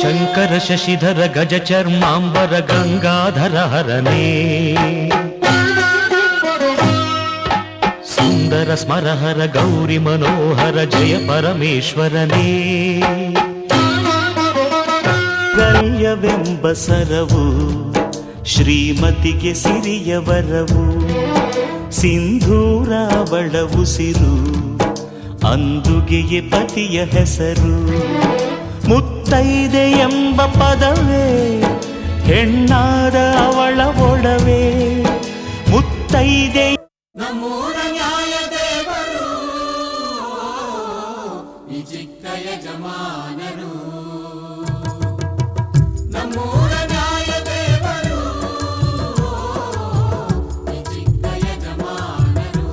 ಶಂಕರ ಶಶಿಧರ ಗಜ ಚರ್ಮಾಂಬರ ಗಂಗಾಧರ ಹರನೇ ಸುಂದರ ಸ್ಮರಹರ ಗೌರಿ ಮನೋಹರ ಜಯ ಪರಮೇಶ್ವರನೇ ಗಲ್ಯವೆಂಬ ಸರವು ಶ್ರೀಮತಿಗೆ ಸಿರಿಯ ವರವು ಸಿಂಧೂರ ಅವಳ ಉಸಿರು ಅಂದುಗೆಯೇ ಪತಿಯ ಹೆಸರು ಮುತ್ತೈದೆ ಎಂಬ ಪದವೇ ಹೆಣ್ಣಾದ ಅವಳ ಒಡವೆ. ಮುತ್ತೈದೆ ನಮ್ಮೂರ ನ್ಯಾಯ ದೇವರು ಈ ಚಿಕ್ಕ ಯಜಮಾನರು ನಮ್ಮೂರ ನ್ಯಾಯ ದೇವರು ಈ ಚಿಕ್ಕ ಯಜಮಾನರು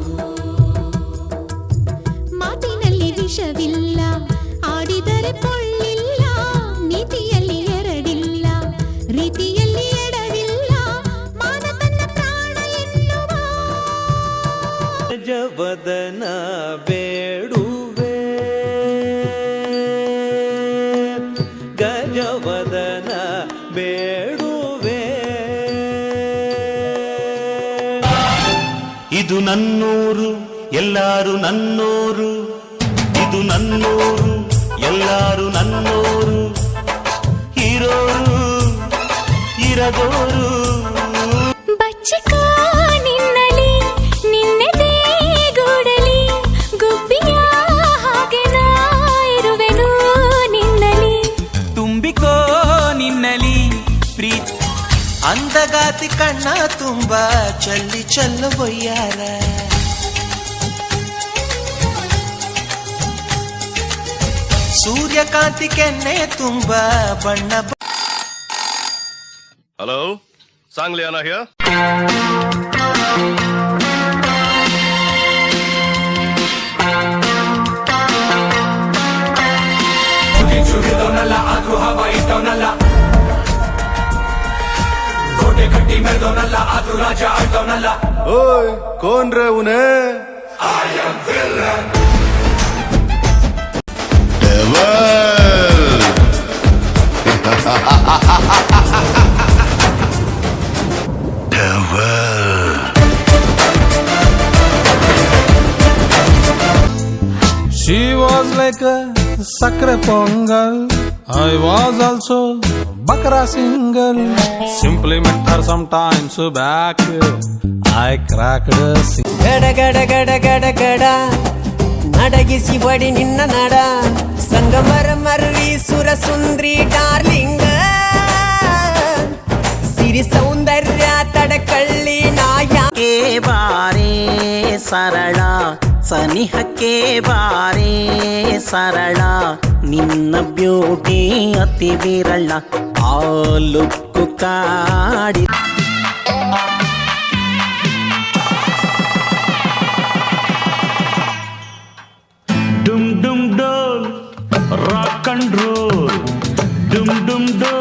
ಮಾತಿನಲ್ಲಿ ವಿಷವಿಲ್ಲ. ಜವದನ ಬೇಡುವೆ. ಗಜವದನ ಬೇಡುವೆ. ಇದು ನನ್ನೂರು ಎಲ್ಲಾರು ನನ್ನೋರು. ಇದು ನನ್ನೂರು ಎಲ್ಲಾರು ನನ್ನೋರು. ಇರೋರು ಇರದೋರು. ಅಂದಗಾತಿ ಕಣ್ಣ ತುಂಬ ಚಲ್ಲಿ ಚಲ್ಲ ಬೊಯ್ಯಾರ ಸೂರ್ಯಕಾಂತಿ ಕೆನ್ನೆ ತುಂಬ ಬಣ್ಣ Hello? Sangliana here? ಮೆರೆದವನಲ್ಲ ಆದ್ರೂ ರಾಜ ಆಡ್ದವನಲ್ಲ ಓಯ್ ಕೋನ್ರೆ ಉನೇ I am villain She was like a sakre pongal I was also bakra single. Simply met her sometimes back. I cracked a single. ಗಡ ಗಡ ಗಡ ಗಡ ಗಡ ನಡಗಿಸಿ ಒಡಿ ನಿನ್ನ ನಡ ಸಂಗಮರ ಮರ್ರಿ ಸುರ ಸುಂದ್ರಿ ಡಾರ್ಲಿಂಗ ಸಿರಿ ಸೌಂದರ್ಯ ತಡಕಳ್ಳಿ ನಾಯ ಕೆ ಬಾರೆ ಸರಳ ಸನಿಹಕ್ಕೆ ಬಾರೆ ಸರಳ ನಿನ್ನ ಬ್ಯೂಟಿ ಅತಿ ವಿರಳ ಆ ಲುಕ್ಕು ಕಾಡಿ ಡುಮ್ ಡುಮ್ ಡೋಲ್ ರಾಕ್ ಅಂಡ್ ರೋಲ್ ಡುಮ್ ಡುಮ್ ಡೋಲ್